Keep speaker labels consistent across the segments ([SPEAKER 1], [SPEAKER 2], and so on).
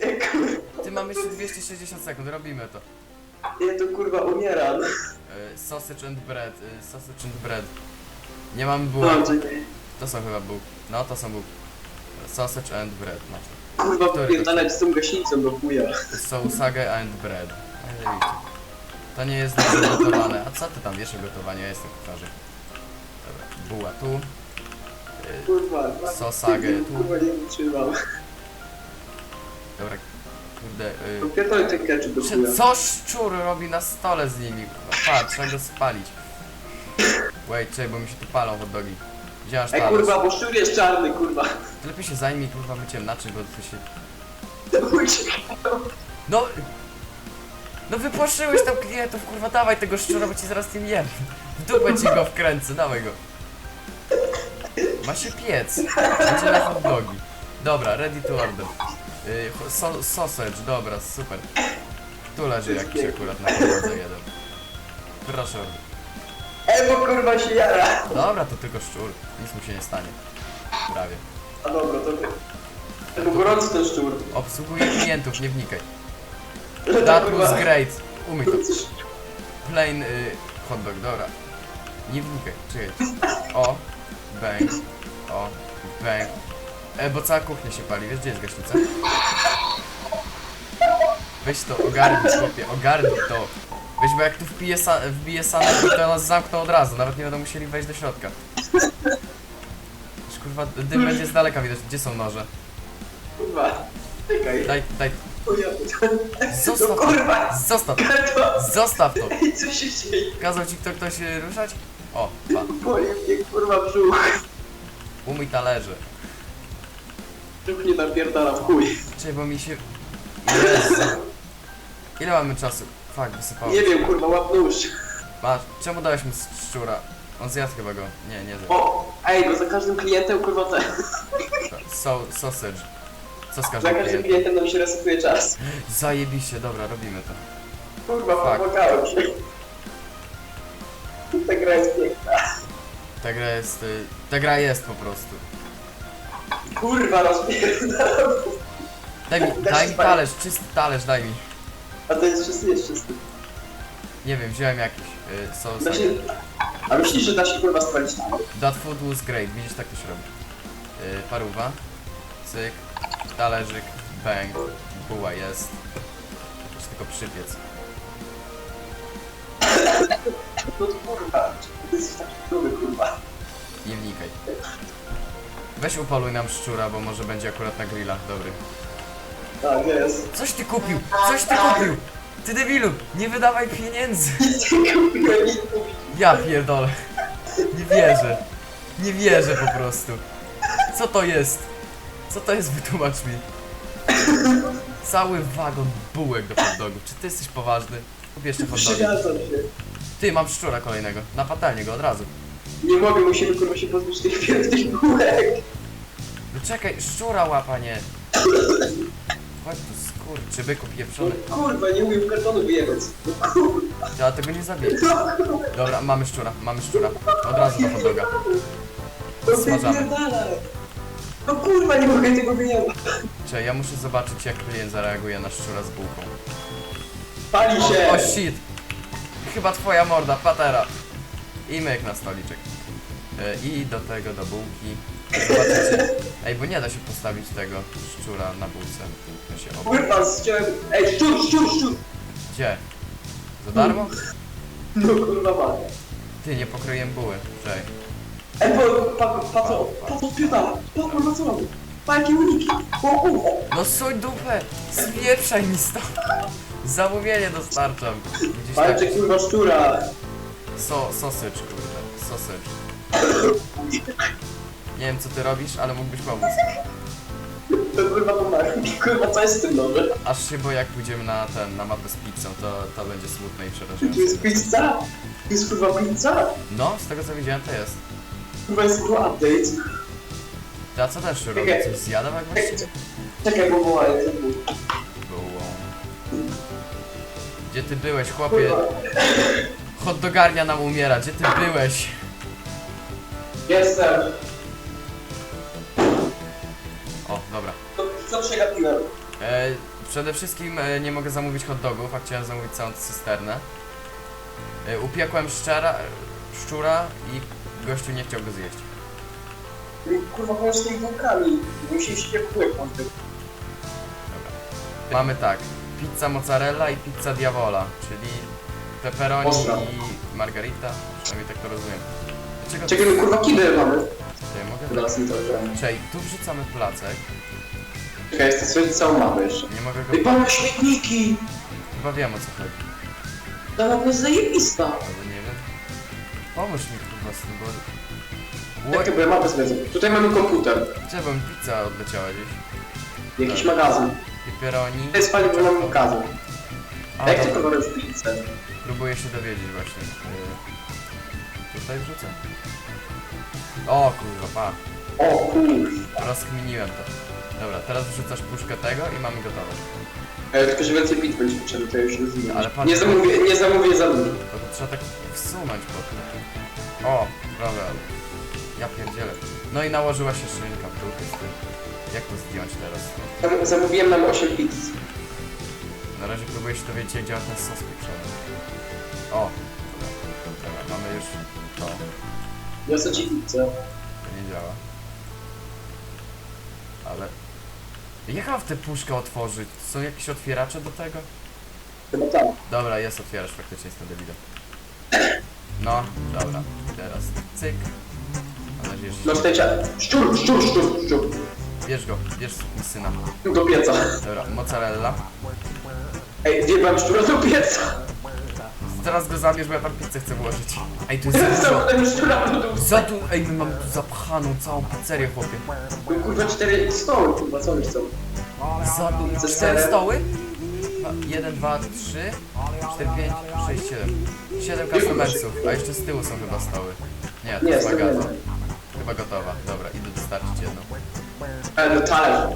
[SPEAKER 1] E, kurwa.
[SPEAKER 2] Ty mamy jeszcze 260 sekund, robimy to.
[SPEAKER 1] Ja tu kurwa umieram.
[SPEAKER 2] Y, sausage and bread, y, sausage and bread. Nie mam
[SPEAKER 1] No,
[SPEAKER 2] bułek.
[SPEAKER 1] czekaj.
[SPEAKER 2] To są chyba bułki. No, to są bułki. Sausage and bread, masz to.
[SPEAKER 1] Kurwa,
[SPEAKER 2] Który?
[SPEAKER 1] wypierdalać z tą gaśnicą do chuja.
[SPEAKER 2] Sausage and bread. No, widzicie. To nie jest dobrze gotowane. A co ty tam wiesz o gotowaniu? Ja jestem kucharzem. Dobra, buła tu. Y,
[SPEAKER 1] Kurwa.
[SPEAKER 2] Sosagę tu.
[SPEAKER 1] Kurwa, nie wytrzymam.
[SPEAKER 2] Dobra, kurde. Y,
[SPEAKER 1] Popierdolę ten ketchup do chuja.
[SPEAKER 2] Czy co szczur robi na stole z nimi? Patrz, trzeba go spalić. Wait, czekaj, bo mi się tu palą hot dogi. Gdzie masz
[SPEAKER 1] Ej,
[SPEAKER 2] talerz?
[SPEAKER 1] kurwa, bo szczur jest czarny, kurwa.
[SPEAKER 2] Ty lepiej się zajmij kurwa myciem naczyń, bo to się...
[SPEAKER 1] Uciekaj.
[SPEAKER 2] No... No wypłoszyłeś tam klientów, kurwa, dawaj tego szczura, bo ci zaraz tym jem. W dupę ci go wkręcę, dawaj go. Ma się piec. Będzie na hot dogi. Dobra, ready to order. Yy, so, sausage, dobra, super. Tu leży jakiś akurat na podłodze jeden. Proszę.
[SPEAKER 1] Ej, bo kurwa się jara.
[SPEAKER 2] Dobra, to tylko szczur. Nic mu się nie stanie. Prawie.
[SPEAKER 1] A dobra, to ty. Bo gorący ten szczur.
[SPEAKER 2] Obsługuję klientów, nie wnikaj. That was great. Umyj to. Plain y, hot dog, dobra. Nie wnikaj, czekaj. O, bang, o, bang. E, bo cała kuchnia się pali, wiesz gdzie jest gaśnica? Weź to, ogarnij chłopie, ogarnij to. Weź, bo jak tu wbije, sa wbije sanepid, to nas zamkną od razu, nawet nie będą musieli wejść do środka. Już kurwa, dym będzie z daleka widać, gdzie są noże?
[SPEAKER 1] Kurwa. Czekaj.
[SPEAKER 2] Daj, daj, zostaw
[SPEAKER 1] No
[SPEAKER 2] to,
[SPEAKER 1] kurwa.
[SPEAKER 2] zostaw,
[SPEAKER 1] To.
[SPEAKER 2] zostaw to.
[SPEAKER 1] Co się dzieje?
[SPEAKER 2] Kazał ci kto, ktoś ruszać? O, pa.
[SPEAKER 1] Boli mnie kurwa brzuch.
[SPEAKER 2] Umyj talerze.
[SPEAKER 1] Brzuch nie napierdala w chuj.
[SPEAKER 2] Czekaj, bo mi się... Jezu. Ile mamy czasu? Fuck, wysypało.
[SPEAKER 1] Nie wiem, kurwa, łap nóż.
[SPEAKER 2] Masz, czemu dałeś mu szczura? On zjadł chyba go. Nie, nie zjadł.
[SPEAKER 1] O, ej, bo za każdym klientem, kurwa, te,
[SPEAKER 2] So, sausage. Co z
[SPEAKER 1] za
[SPEAKER 2] każdym
[SPEAKER 1] każdym
[SPEAKER 2] klientem?
[SPEAKER 1] klientem nam się resetuje czas.
[SPEAKER 2] Zajebiście, dobra, robimy to.
[SPEAKER 1] Kurwa,
[SPEAKER 2] Fuck.
[SPEAKER 1] pomagałem się. Ta gra jest piękna.
[SPEAKER 2] Ta gra jest... Y, ta gra jest po prostu.
[SPEAKER 1] Kurwa, rozpierdalam.
[SPEAKER 2] Daj mi, daj mi talerz, czysty talerz, daj mi.
[SPEAKER 1] A to jest czysty, jest czysty.
[SPEAKER 2] Nie wiem, wziąłem jakiś. Y,
[SPEAKER 1] Da się... A myślisz, że da się kurwa spalić tam?
[SPEAKER 2] That food was great, widzisz, tak to się robi. Yy, paruwa, cyk, talerzyk, bang, buła jest. Już tylko przypiec.
[SPEAKER 1] No to kurwa, to jest taki gruby, kurwa.
[SPEAKER 2] Nie wnikaj. Weź upoluj nam szczura, bo może będzie akurat na grillach dobry.
[SPEAKER 1] Tak, jest.
[SPEAKER 2] Coś ty kupił! Coś ty kupił! Ty debilu! Nie wydawaj pieniędzy!
[SPEAKER 1] Kupiłem, kupiłem.
[SPEAKER 2] Ja pierdolę! Nie wierzę! Nie wierzę po prostu! Co to jest? Co to jest? Wytłumacz mi. Cały wagon bułek do hot dogów. Czy ty jesteś poważny? Kup jeszcze hot dogi.
[SPEAKER 1] Przygadzam się.
[SPEAKER 2] Ty, mam szczura kolejnego. Na patelnię go od razu.
[SPEAKER 1] Nie mogę, musimy kurwa się pozbyć tych pięknych bułek.
[SPEAKER 2] Czekaj, szczura łapanie. Chodź tu skurczy, byku pieprzony.
[SPEAKER 1] No kurwa, nie umiem kartonu wyjebać. No kurwa.
[SPEAKER 2] Ja tego nie zabiję.
[SPEAKER 1] No.
[SPEAKER 2] Dobra, mamy szczura, mamy szczura. Od razu do.
[SPEAKER 1] No
[SPEAKER 2] Smażamy.
[SPEAKER 1] wypierdalaj. No kurwa, nie mogę tego wyjebać.
[SPEAKER 2] Czekaj, ja muszę zobaczyć jak klient zareaguje na szczura z bułką.
[SPEAKER 1] Pali się.
[SPEAKER 2] O shit! Chyba twoja morda, patera. I myk na stoliczek. E, I do tego, do bułki. Zobaczycie. Ej, bo nie da się postawić tego szczura na bułce. Ja się.
[SPEAKER 1] Kurwa, zciąłem. Ej, szczur, szczur, szczur.
[SPEAKER 2] Gdzie? Za darmo?
[SPEAKER 1] No kurwa, ma.
[SPEAKER 2] Ty, nie pokroję buły. Czekaj.
[SPEAKER 1] Ej, po, pa, pa, co? Pa, co spierdala? Pa, kurwa, co robi? Pa, jakie uniki. O kurwa.
[SPEAKER 2] No suj dupę! Spieprzaj mi stąd! Zamówienie dostarczam. Widzisz tak?
[SPEAKER 1] Palcie kurwa szczura.
[SPEAKER 2] So, sausage, kurde. Sausage. Nie wiem co ty robisz, ale mógłbyś pomóc.
[SPEAKER 1] To kurwa pomaga. Kurwa, co jest z tym nożem?
[SPEAKER 2] Aż się boję jak pójdziemy na ten, na mapę z pizzą, to, to będzie smutne i
[SPEAKER 1] Tu
[SPEAKER 2] przerażające.
[SPEAKER 1] jest pizza? Tu jest kurwa pizza?
[SPEAKER 2] No, z tego co widziałem to jest.
[SPEAKER 1] Kurwa jest kurwa update.
[SPEAKER 2] Ty, a co ten szczur robi? Coś zjada jak właściwie?
[SPEAKER 1] Czekaj, bo wołaję. Było.
[SPEAKER 2] Gdzie ty byłeś, chłopie?
[SPEAKER 1] Kurwa.
[SPEAKER 2] Hot dogarnia nam umiera, gdzie ty byłeś?
[SPEAKER 1] Jestem. Co przegapiłem?
[SPEAKER 2] E, przede wszystkim e, nie mogę zamówić hot dogów, a chciałem zamówić całą cysternę. E, upiekłem szczera, szczura i gościu nie chciał go zjeść.
[SPEAKER 1] Kurwa, chodź z tymi bułkami. Musisz się tym.
[SPEAKER 2] Mamy tak, pizza mozzarella i pizza diavola, czyli pepperoni
[SPEAKER 1] Ostra.
[SPEAKER 2] i margarita, przynajmniej tak to rozumiem. Dlaczego
[SPEAKER 1] Czekaj, no kurwa, kiby mamy.
[SPEAKER 2] tutaj mogę?
[SPEAKER 1] Teraz mi to.
[SPEAKER 2] Czekaj, tu wrzucamy placek,
[SPEAKER 1] Czekaj, jest to sobie całą mapę jeszcze.
[SPEAKER 2] nie mogę
[SPEAKER 1] Ej,
[SPEAKER 2] go...
[SPEAKER 1] pan śmietniki!
[SPEAKER 2] Chyba wiem o co chodzi,
[SPEAKER 1] Ta mapa jest zajebista.
[SPEAKER 2] ale nie wiem. Pomóż mi kurwa z tym, bo...
[SPEAKER 1] Jakie były mapy zwiedzą? Tutaj mamy komputer.
[SPEAKER 2] Gdzie bym pizza odleciała gdzieś?
[SPEAKER 1] Jakiś magazyn.
[SPEAKER 2] Pepperoni...
[SPEAKER 1] To jest paliwo na magazyn.
[SPEAKER 2] A,
[SPEAKER 1] Jak ty
[SPEAKER 2] dobra.
[SPEAKER 1] robisz pizzę?
[SPEAKER 2] Próbuję się dowiedzieć właśnie. Yy, tutaj wrzucę. O kurwa, pa.
[SPEAKER 1] O kurwa.
[SPEAKER 2] Rozkminiłem to. Dobra, teraz wrzucasz puszkę tego i mamy gotowe.
[SPEAKER 1] E, tylko, że więcej bit będzie potrzebne, to ja już rozumiem.
[SPEAKER 2] Ale patrz-
[SPEAKER 1] Nie zamówię, nie zamówię za dużo.
[SPEAKER 2] To, to trzeba tak wsunąć potem. O, prawie. Ja pierdzielę. No i nałożyła się szynka w dół z tym. Jak to zdjąć teraz?
[SPEAKER 1] Zam- Zamówiłem nam 8 pizz.
[SPEAKER 2] Na razie próbuję się dowiedzieć jak działa ten sos pieczony. O, dobra, dobra, mamy już to.
[SPEAKER 1] Niosę ci pizzę.
[SPEAKER 2] To nie działa. Ale... Jak mam tę puszkę otworzyć? Są jakieś otwieracze do tego?
[SPEAKER 1] Chyba tak.
[SPEAKER 2] Dobra, jest otwieracz, faktycznie jestem debilem. No, dobra. Teraz cyk. Mam nadzieję, że...
[SPEAKER 1] No wstęcia. Szczur, szczur, szczur, szczur.
[SPEAKER 2] Bierz go, bierz mi syna.
[SPEAKER 1] Do pieca.
[SPEAKER 2] Dobra, mozzarella.
[SPEAKER 1] Ej, wjebałem szczura do pieca.
[SPEAKER 2] Teraz go zabierz, bo ja tam pizzę chcę włożyć. Ej, tu jest za
[SPEAKER 1] dół.
[SPEAKER 2] Za tu... Ej, my mamy tu zapchaną całą pizzerię, chłopie.
[SPEAKER 1] Kurwa, cztery stoły, kurwa, co oni chcą?
[SPEAKER 2] Za tu... Cztery stoły? Dwa- Jeden, dwa, trzy, cztery, pięć, sześć, siedem. Siedem customersów, a jeszcze z tyłu są chyba stoły. Nie, to
[SPEAKER 1] Nie,
[SPEAKER 2] jest
[SPEAKER 1] z tyłu
[SPEAKER 2] magaza.
[SPEAKER 1] nie.
[SPEAKER 2] Chyba gotowa. Dobra, idę dostarczyć jedną.
[SPEAKER 1] E, no talerz.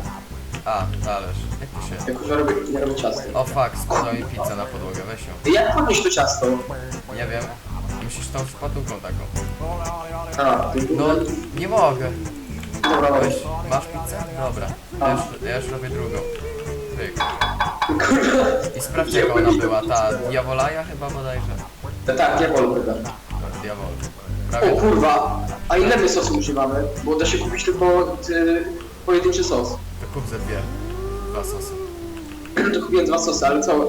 [SPEAKER 2] A, talerz. Jak to się...
[SPEAKER 1] Ja kurwa robię, nie robię ciasto.
[SPEAKER 2] O fuck, spadła mi pizza na podłogę, weź ją.
[SPEAKER 1] Jak podnieść to ciasto?
[SPEAKER 2] Nie wiem. Musisz tą szpatułką taką.
[SPEAKER 1] A, ty
[SPEAKER 2] No, nie mogę.
[SPEAKER 1] Dobra,
[SPEAKER 2] Weź,
[SPEAKER 1] weź.
[SPEAKER 2] masz pizzę? Dobra. Ja już, ja już robię drugą. Pyk.
[SPEAKER 1] Kurwa.
[SPEAKER 2] I sprawdź jaka ona była, ta diawolaja chyba bodajże.
[SPEAKER 1] Tak, tak, diabol chyba.
[SPEAKER 2] Dobra, diawol.
[SPEAKER 1] O
[SPEAKER 2] Prawie
[SPEAKER 1] kurwa, a ile my sosu używamy? Bo da się kupić tylko y, pojedynczy sos.
[SPEAKER 2] Kup ze dwie. Dwa sosy.
[SPEAKER 1] To kupiłem dwa sosy, ale co?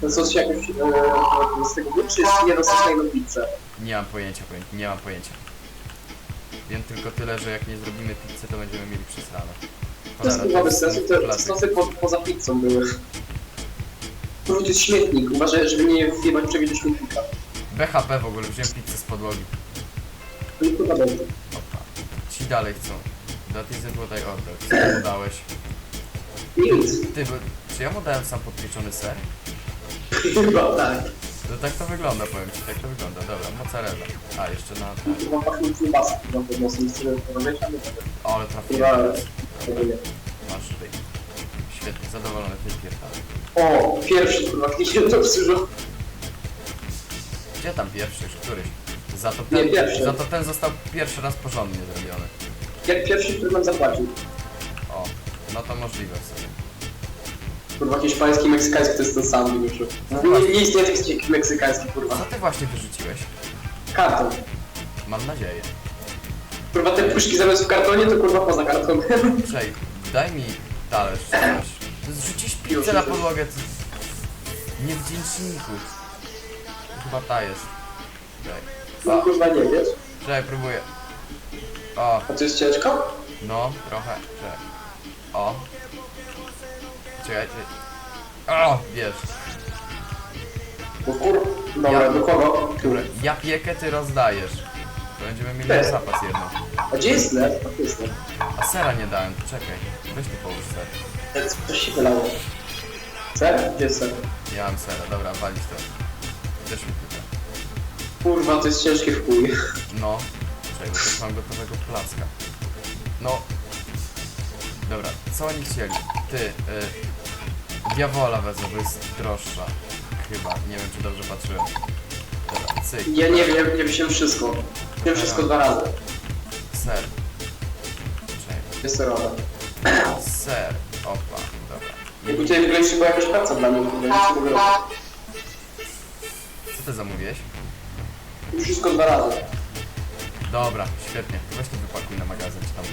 [SPEAKER 1] Ten sos się jakoś e, z tego wyczy, czy jest jeden sos na jedną pizzę?
[SPEAKER 2] Nie mam pojęcia, pojęcia, nie mam pojęcia. Wiem tylko tyle, że jak nie zrobimy pizzy, to będziemy mieli przesrane.
[SPEAKER 1] To jest kurwa bez sensu, te sosy po, poza pizzą były. Jest śmietnik, uważaj, żeby nie wjebać czegoś do śmietnika.
[SPEAKER 2] BHP w ogóle, wziąłem pizzę z podłogi.
[SPEAKER 1] To nie dobrze.
[SPEAKER 2] Opa. Ci dalej chcą. Isn't what I ordered. Co ty mu dałeś?
[SPEAKER 1] Nic.
[SPEAKER 2] Ty, bo, czy ja mu dałem sam podpieczony ser?
[SPEAKER 1] Chyba tak.
[SPEAKER 2] No tak to wygląda, powiem ci, tak to wygląda. Dobra, mozzarella. A, jeszcze na ten.
[SPEAKER 1] Chyba pachnie kiełbasy, kurwa, pod nosem, jest tyle robić, a nie
[SPEAKER 2] O, ale trafiłem.
[SPEAKER 1] Kurwa,
[SPEAKER 2] Masz tutaj. Świetnie, zadowolony, ty pierdolę.
[SPEAKER 1] O, pierwszy, nie się to wstrzymał.
[SPEAKER 2] Gdzie tam pierwszy, już któryś? Za to
[SPEAKER 1] Nie,
[SPEAKER 2] ten,
[SPEAKER 1] pierwszy.
[SPEAKER 2] za to ten został pierwszy raz porządnie zrobiony.
[SPEAKER 1] Jak pierwszy, który nam zapłacił.
[SPEAKER 2] O, no to możliwe w sumie.
[SPEAKER 1] Kurwa, hiszpański, meksykański to jest ten sam, już. Nie, nie istnieje taki jakiś meksykański,
[SPEAKER 2] Co
[SPEAKER 1] kurwa.
[SPEAKER 2] ty właśnie wyrzuciłeś?
[SPEAKER 1] Karton.
[SPEAKER 2] Mam nadzieję.
[SPEAKER 1] Kurwa, te puszki zamiast w kartonie, to kurwa poza kartonem.
[SPEAKER 2] Czej, daj mi talerz czy coś. Zrzucisz pizzę na podłogę. ty- Niewdzięczniku. Chyba ta jest. Czekaj.
[SPEAKER 1] No kurwa, nie wiesz.
[SPEAKER 2] czekaj, próbuję. O,
[SPEAKER 1] A to jest ciężko?
[SPEAKER 2] no, trochę, czekaj. O. Czekaj, ty. O, wiesz.
[SPEAKER 1] Bo kur... Dobra,
[SPEAKER 2] Ja-
[SPEAKER 1] do kogo?
[SPEAKER 2] Dobra, ja piekę, ty rozdajesz. To będziemy mieli
[SPEAKER 1] Ty.
[SPEAKER 2] zapas jedno.
[SPEAKER 1] A gdzie jest lew? A tu jest lew.
[SPEAKER 2] A sera nie dałem, czekaj. Weź tu połóż ser.
[SPEAKER 1] E, Coś się wylało. Ser? Gdzie jest ser?
[SPEAKER 2] Ja mam sera, dobra, walić to. Też mi tutaj.
[SPEAKER 1] Kurwa, to jest ciężkie w chuj.
[SPEAKER 2] No, czekaj, bo też mam gotowego placka. No. Dobra, co oni chcieli? Ty, y, Diawola wezmę, bo jest droższa. Chyba, nie wiem czy dobrze patrzyłem. Dobra, cyk,
[SPEAKER 1] Ja nie wiem, nie wiem wszystko. Wiem wszystko dwa razy.
[SPEAKER 2] ser. Czekaj,
[SPEAKER 1] Jest serowe.
[SPEAKER 2] ser, opa, dobra.
[SPEAKER 1] Jakby tutaj w ogóle jeszcze była jakaś praca dla mnie, to.
[SPEAKER 2] Co ty zamówiłeś?
[SPEAKER 1] Wszystko dwa razy.
[SPEAKER 2] Dobra, świetnie. Weź to wypakuj na magazyn, czy tam.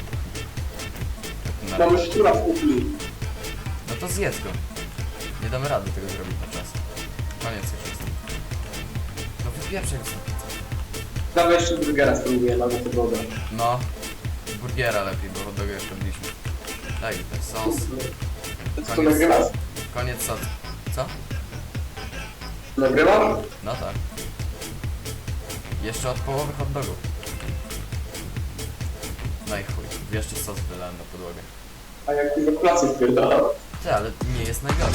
[SPEAKER 2] Na...
[SPEAKER 1] Mamy szczura w kuchni.
[SPEAKER 2] No to zjedz go. Nie damy rady tego zrobić na czas. Koniec już jest. No wypieprzaj go sobie.
[SPEAKER 1] Dawaj jeszcze burgera spróbuję, albo to dobra.
[SPEAKER 2] No. Burgiera lepiej, bo hot doga już robiliśmy. Daj mi ten sos.
[SPEAKER 1] Co nagrywasz?
[SPEAKER 2] Koniec sos. Co?
[SPEAKER 1] Nagrywam?
[SPEAKER 2] No tak. Jeszcze od połowy hot dogów. No i chuj. Jeszcze sos wylałem na podłogę.
[SPEAKER 1] A jak ty w klasy wpierdala?
[SPEAKER 2] Ty, ale nie jest najgorzej.